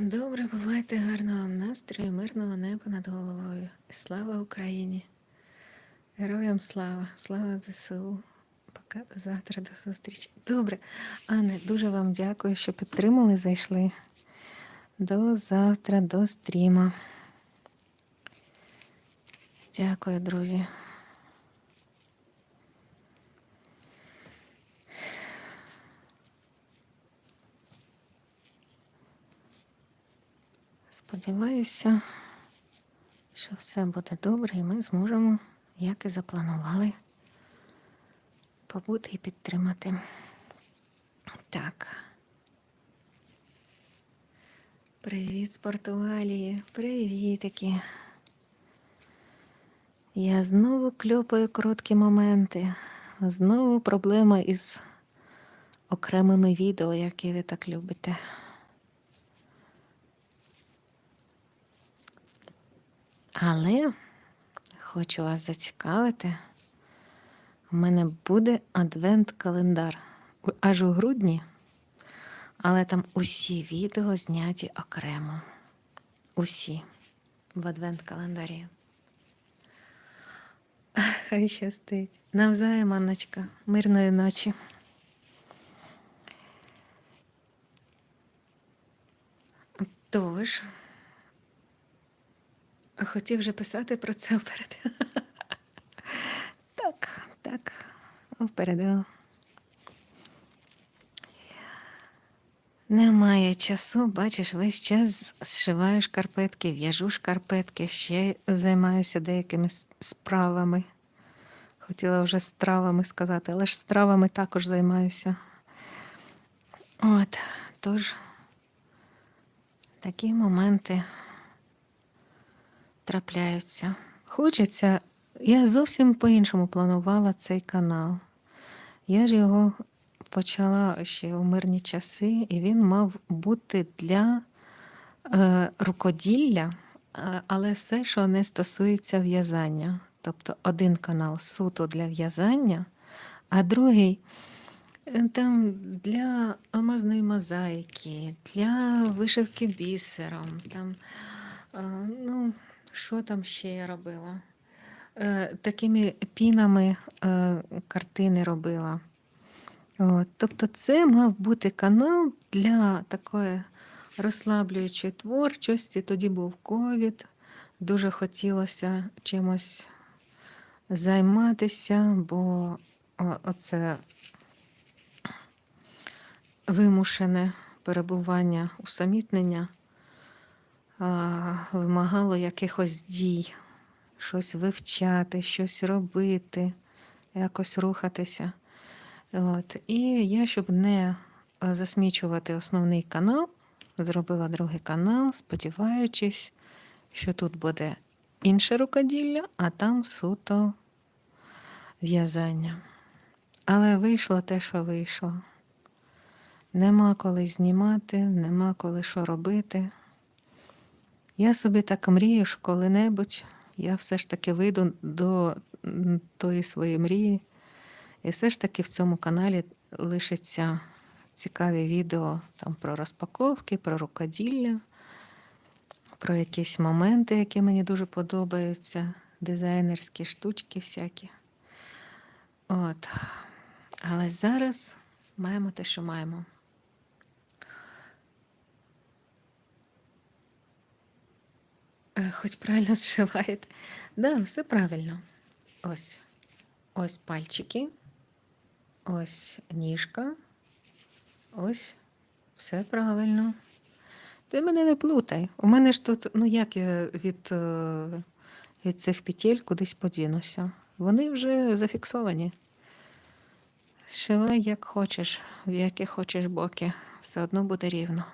Добре, бувайте гарного вам настрою, мирного неба над головою. Слава Україні! Героям слава, слава ЗСУ. Пока до завтра, до зустрічі. Добре, Анне, дуже вам дякую, що підтримали, зайшли. До завтра, до стріма. Дякую, друзі. Сподіваюся, що все буде добре, і ми зможемо, як і запланували, побути і підтримати. Так. Привіт з Португалії. Привітики. Я знову кльопаю короткі моменти. Знову проблема із окремими відео, які ви так любите. Але хочу вас зацікавити. У мене буде адвент-календар аж у грудні, але там усі відео зняті окремо. Усі в адвент-календарі. Хай щастить. Навзаєм, Анночка. Мирної ночі. Тож, хотів вже писати про це вперед. Так, так, впередила. Немає часу, бачиш, весь час зшиваю шкарпетки, в'яжу шкарпетки, ще займаюся деякими справами. Хотіла вже стравами сказати, але ж стравами також займаюся. От, тож, такі моменти трапляються. Хочеться, я зовсім по-іншому планувала цей канал. Я ж його почала ще у мирні часи, і він мав бути для е, рукоділля, е, але все, що не стосується в'язання. Тобто один канал суто для в'язання, а другий е, там для алмазної мозаїки, для вишивки бісером. Там, е, ну, що там ще я робила? Е, такими пінами е, картини робила. От, тобто це мав бути канал для такої розслаблюючої творчості. Тоді був ковід, дуже хотілося чимось займатися, бо оце вимушене перебування, усамітнення вимагало якихось дій, щось вивчати, щось робити, якось рухатися. От. І я, щоб не е, засмічувати основний канал, зробила другий канал, сподіваючись, що тут буде інше рукоділля, а там суто в'язання. Але вийшло те, що вийшло. Нема коли знімати, нема коли що робити. Я собі так мрію, що коли-небудь я все ж таки вийду до тої своєї мрії. І все ж таки в цьому каналі лишиться цікаві відео там про розпаковки, про рукоділля, про якісь моменти, які мені дуже подобаються, дизайнерські штучки всякі. От. Але зараз маємо те, що маємо. Хоч правильно зшиваєте. Да, все правильно. Ось. Ось пальчики, ось ніжка, ось все правильно. Ти мене не плутай. У мене ж тут, ну як я від, е, від цих петель кудись подінуся. Вони вже зафіксовані. Зшивай як хочеш, в які хочеш боки, все одно буде рівно.